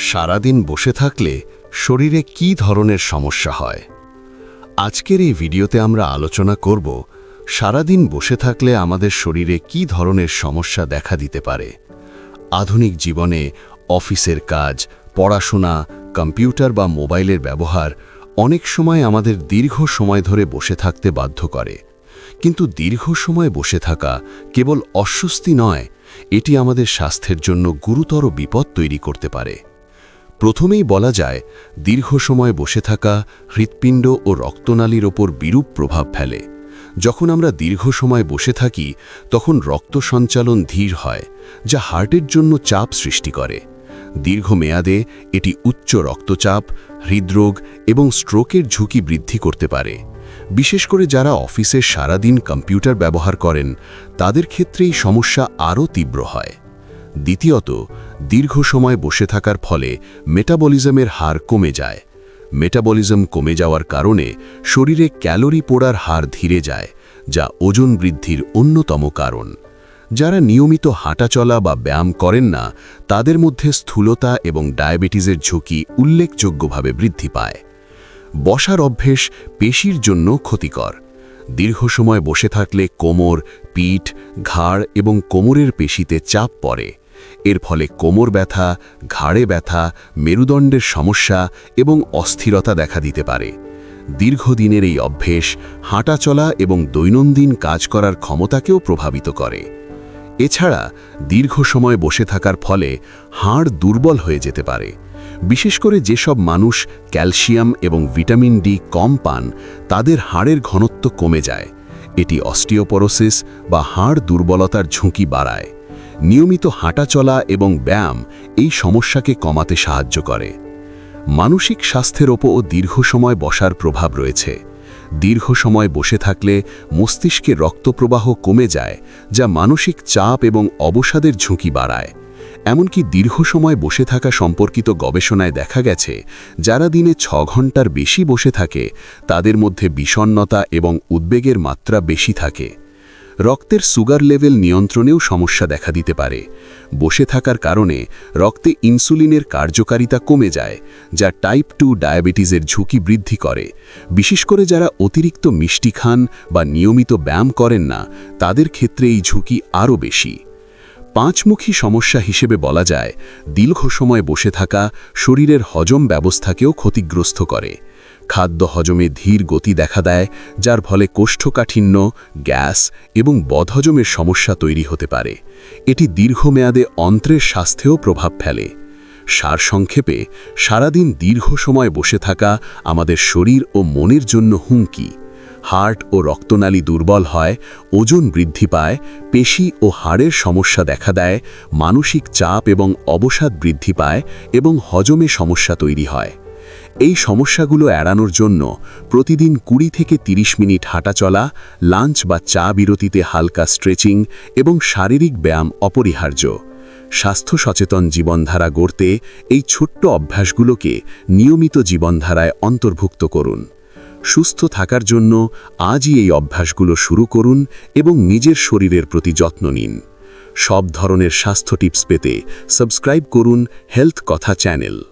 সারাদিন বসে থাকলে শরীরে কি ধরনের সমস্যা হয়? আজকের এই ভিডিওতে আমরা আলোচনা করব, সারাদিন বসে থাকলে আমাদের শরীরে কি ধরনের সমস্যা দেখা দিতে পারে? আধুনিক জীবনে অফিসের কাজ, পড়াশোনা, কম্পিউটার বা মোবাইলের ব্যবহার অনেক সময় আমাদের দীর্ঘ সময় ধরে বসে থাকতে বাধ্য করে। কিন্তু দীর্ঘ সময় বসে থাকা কেবল অস্বস্তি নয়, এটি আমাদের স্বাস্থ্যের জন্য গুরুতর বিপদ তৈরি করতে পারে। প্রথমেই বলা যায়, দীর্ঘ সময় বসে থাকা হৃৎপিণ্ড ও রক্তনালীর ওপর বিরূপ প্রভাব ফেলে। যখন আমরা দীর্ঘ সময় বসে থাকি, তখন রক্ত সঞ্চালন ধীর হয়, যা হার্টের জন্য চাপ সৃষ্টি করে। দীর্ঘমেয়াদে এটি উচ্চ রক্তচাপ, হৃদরোগ এবং স্ট্রোকের ঝুঁকি বৃদ্ধি করতে পারে। বিশেষ করে যারা অফিসে সারাদিন কম্পিউটার ব্যবহার করেন, তাদের ক্ষেত্রে এই সমস্যা আরও তীব্র হয়। দ্বিতীয়ত দীর্ঘ সময় বসে থাকার ফলে মেটাবলিজমের হার কমে যায়। মেটাবলিজম কমে যাওয়ার কারণে শরীরে ক্যালোরি পোড়ার হার ধীরে যায়, যা ওজন বৃদ্ধির অন্যতম কারণ। যারা নিয়মিত হাঁটাচলা বা ব্যায়াম করেন না, তাদের মধ্যে স্থূলতা এবং ডায়াবেটিসের ঝুঁকি উল্লেখযোগ্যভাবে বৃদ্ধি পায়। বসার অভ্যেস পেশির জন্য ক্ষতিকর। দীর্ঘ সময় বসে থাকলে কোমর, পিঠ, ঘাড় এবং কোমরের পেশিতে চাপ পড়ে। এর ফলে কোমর ব্যথা, ঘাড়ে ব্যথা, মেরুদণ্ডের সমস্যা এবং অস্থিরতা দেখা দিতে পারে। দীর্ঘদিনের এই অভ্যেস হাঁটাচলা এবং দৈনন্দিন কাজ করার ক্ষমতাকেও প্রভাবিত করে। এছাড়া দীর্ঘ সময় বসে থাকার ফলে হাড় দুর্বল হয়ে যেতে পারে। বিশেষ করে যেসব মানুষ ক্যালসিয়াম এবং ভিটামিন ডি কম পান, তাদের হাড়ের ঘনত্ব কমে যায়। এটি অস্টিওপরোসিস বা হাড় দুর্বলতার ঝুঁকি বাড়ায়। নিয়মিত হাঁটাচলা এবং ব্যায়াম এই সমস্যাকে কমাতে সাহায্য করে। মানসিক স্বাস্থ্যের ওপরও দীর্ঘ সময় বসার প্রভাব রয়েছে। দীর্ঘ সময় বসে থাকলে মস্তিষ্কে রক্তপ্রবাহ কমে যায়, যা মানসিক চাপ এবং অবসাদের ঝুঁকি বাড়ায়। এমনকি দীর্ঘ সময় বসে থাকা সম্পর্কিত গবেষণায় দেখা গেছে, যারা দিনে ছ ঘণ্টার বেশি বসে থাকে, তাদের মধ্যে বিষণ্নতা এবং উদ্বেগের মাত্রা বেশি থাকে। রক্তের সুগার লেভেল নিয়ন্ত্রণেও সমস্যা দেখা দিতে পারে। বসে থাকার কারণে রক্তে ইনসুলিনের কার্যকারিতা কমে যায়, যা টাইপ টু ডায়াবেটিসের ঝুঁকি বৃদ্ধি করে। বিশেষ করে যারা অতিরিক্ত মিষ্টি খান বা নিয়মিত ব্যায়াম করেন না, তাদের ক্ষেত্রে এই ঝুঁকি আরও বেশি। পাঁচমুখী সমস্যা হিসেবে বলা যায়, দীর্ঘ সময় বসে থাকা শরীরের হজম ব্যবস্থাকেও ক্ষতিগ্রস্ত করে। খাদ্য হজমে ধীর গতি দেখা দেয়, যার ফলে কোষ্ঠকাঠিন্য, গ্যাস এবং বদহজমের সমস্যা তৈরি হতে পারে। এটি দীর্ঘমেয়াদে অন্ত্রের স্বাস্থ্যেও প্রভাব ফেলে। সারসংক্ষেপে, সারাদিন দীর্ঘ সময় বসে থাকা আমাদের শরীর ও মনের জন্য হুমকি। হার্ট ও রক্তনালী দুর্বল হয়, ওজন বৃদ্ধি পায়, পেশি ও হাড়ের সমস্যা দেখা দেয়, মানসিক চাপ এবং অবসাদ বৃদ্ধি পায় এবং হজমে সমস্যা তৈরি হয়। এই সমস্যাগুলো এড়ানোর জন্য প্রতিদিন কুড়ি থেকে ৩০ মিনিট হাঁটাচলা লাঞ্চ বা চা বিরতিতে হালকা স্ট্রেচিং এবং শারীরিক ব্যায়াম অপরিহার্য। স্বাস্থ্য সচেতন জীবনধারা গড়তে এই ছোট্ট অভ্যাসগুলোকে নিয়মিত জীবনধারায় অন্তর্ভুক্ত করুন। সুস্থ থাকার জন্য আজই এই অভ্যাসগুলো শুরু করুন এবং নিজের শরীরের প্রতি যত্ন নিন। সব ধরনের স্বাস্থ্য টিপস পেতে সাবস্ক্রাইব করুন হেলথ কথা চ্যানেল।